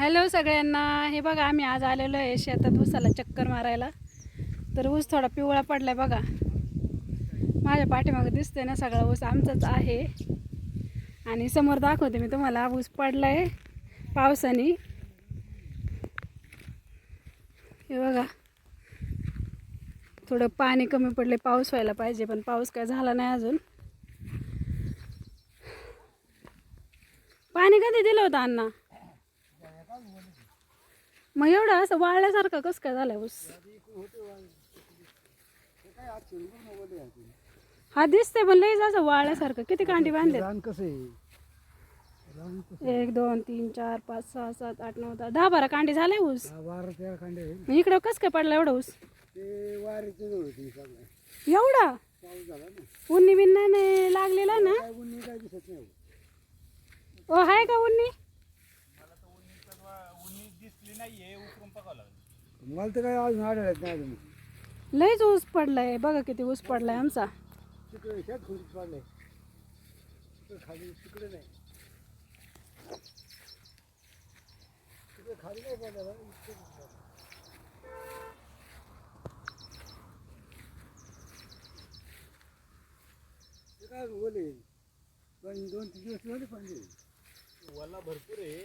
Hello सगळ्यांना. हे बघा आम्ही आज आलेलो आहे शेतात ऊसाला चक्कर मारायला. तर ऊस थोडा पिवळा पडलाय बघा. माझ्या पाठीमागं दिसतोय ना सगळा ऊस आमचाच आहे. आणि समोर दाखवते मी तुम्हाला ऊस पडला आहे पावसाने. हे बघा. थोडं पाणी कमी पडले पाऊस व्हायला पाहिजे पण पाऊस काय झाला नाही अजून. पाणी कधी दिलं होतं अण्णा? मग एवढं असं वाळल्यासारखं कसं काय झालंय ऊस हा दिसते पण लईच असं वाळल्यासारखं. किती कांडी बांधले एक दोन तीन चार पाच सहा सात आठ नऊ दहा. दहा बारा कांडी झाले ऊस? हा, इकडं कसं काय पडला एवढा ऊस? एवढा? झाला उन्नी बिन्ना नाही लागलेला ना? काय उन्ही काय दिसत नाही ओ हाय का उन्नी मला तर काय अजून आढळत नाही अजून. लईच ऊस पडलाय बघा किती ऊस पडलाय आमचा. तिकडे शेत खुरीत पडलंय. तिकडे खाली तिकडे नाही. तिकडे खाली नाही पडलं. ते काय ओले पण दोन तीन दिवस झाले पाणी वल्ला भरपूर आहे.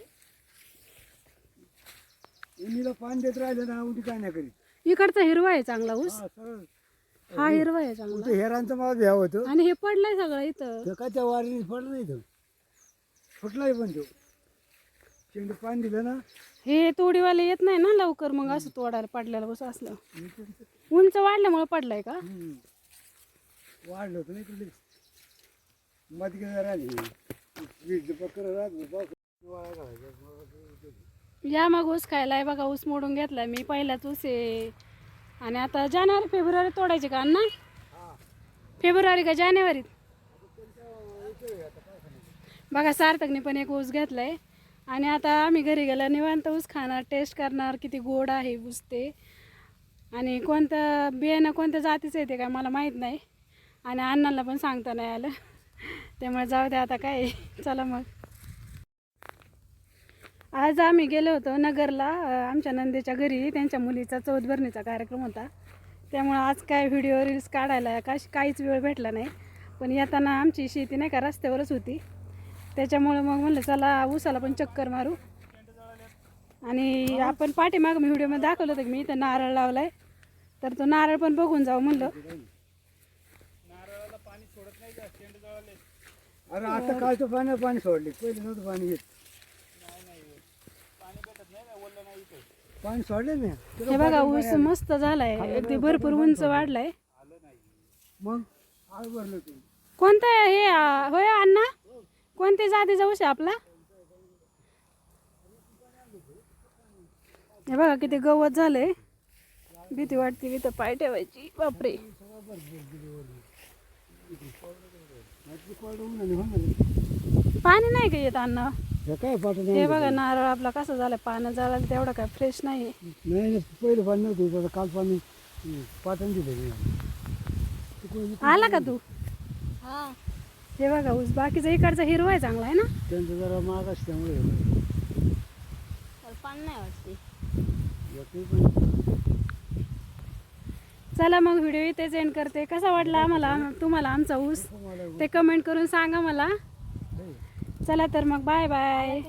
उन्हीला पाणी देत राहिलं ना उन्ही काय नाही करीत. इकडचा हिरवा आहे चांगला ऊस. हा सरळ. हा हिरवा आहे चांगला. हेरांचं मला भ्याव होतं आणि हे पडलंय सगळं इथं. ते काय त्या वारीने पडलं नाही तो फुटलाय पण तो. शेंड पाणी दिलं ना. हे तोडीवाले येत नाही ना लवकर मग असं तोडायला पडलेलं ऊस असलं. उंच वाढल्यामुळे पडलाय का? हम्म. वाढलं होतं ना इकडे मध्ये गेलं राहिली वीज पकर राहत पाऊस वाया घालायचा. मग ते- या मग ऊस खायला बघा ऊस मोडून घेतलाय. मी पहिलाच ऊस आहे. आणि आता जानेवारी फेब्रुवारी तोडायचे का अण्णा? फेब्रुवारी का जानेवारीत? बघा सार्थकने पण एक ऊस घेतलाय. आणि आता आम्ही घरी गेला निवांत ऊस खाणार टेस्ट करणार किती गोड आहे ऊस ते. आणि कोणतं बियाणं कोणत्या जातीचं येते काय मला माहीत नाही. आणि अण्णाला पण सांगता नाही आलं. त्यामुळे जाऊ द्या आता काय चला मग. आज आम्ही गेलो होतो नगरला आमच्या नंदेच्या घरी. त्यांच्या मुलीचा चौथभरणीचा कार्यक्रम होता. त्यामुळं आज काय व्हिडिओ रील्स काढायला का काहीच वेळ भेटला नाही. पण येताना आमची शेती नाही का रस्त्यावरच होती. त्याच्यामुळं मग म्हणलं चला ऊसाला पण चक्कर मारू. आणि आपण पाठीमागं मी व्हिडिओमध्ये दाखवलं होतं की मी इथं नारळ लावलाय. तर तो नारळ पण बघून जाऊ म्हणलं. अरे आता काय तो पाणी पाणी सोडले. पहिले नव्हतं पाणी येत. पाणी सोडले ना हे बघा ऊस मस्त झालाय. अगदी भरपूर उंच वाढलाय. मग? आळ भरलं तू. कोणता हे? होय अण्णा? कोणत्या जातीचा ऊस आहे आपला? हे बघा किती गवत झालंय. भीती वाटते इथं पाय ठेवायची. बापरे. पाणी नाही का येत अण्णा? हे काय हे बघा नारळ आपला कसं झालं पानं झालं तेवढं काय फ्रेश नाही नाही नाही पहिलं पाणी नव्हतं काल पाणी हं, पाठवून दिलं मी. तिकडून आला का तू? हे. बघा ऊस बाकीचा इकडचा हिरवा आहे चांगला आहे ना? त्यांचं जरा महाग असल्यामुळे येते पण चला मग व्हिडिओ इथेच एंड करते. कसा वाटला आम्हाला? तुम्हाला आमचा ऊस? ते कमेंट करून सांगा मला. चला तर मग बाय बाय.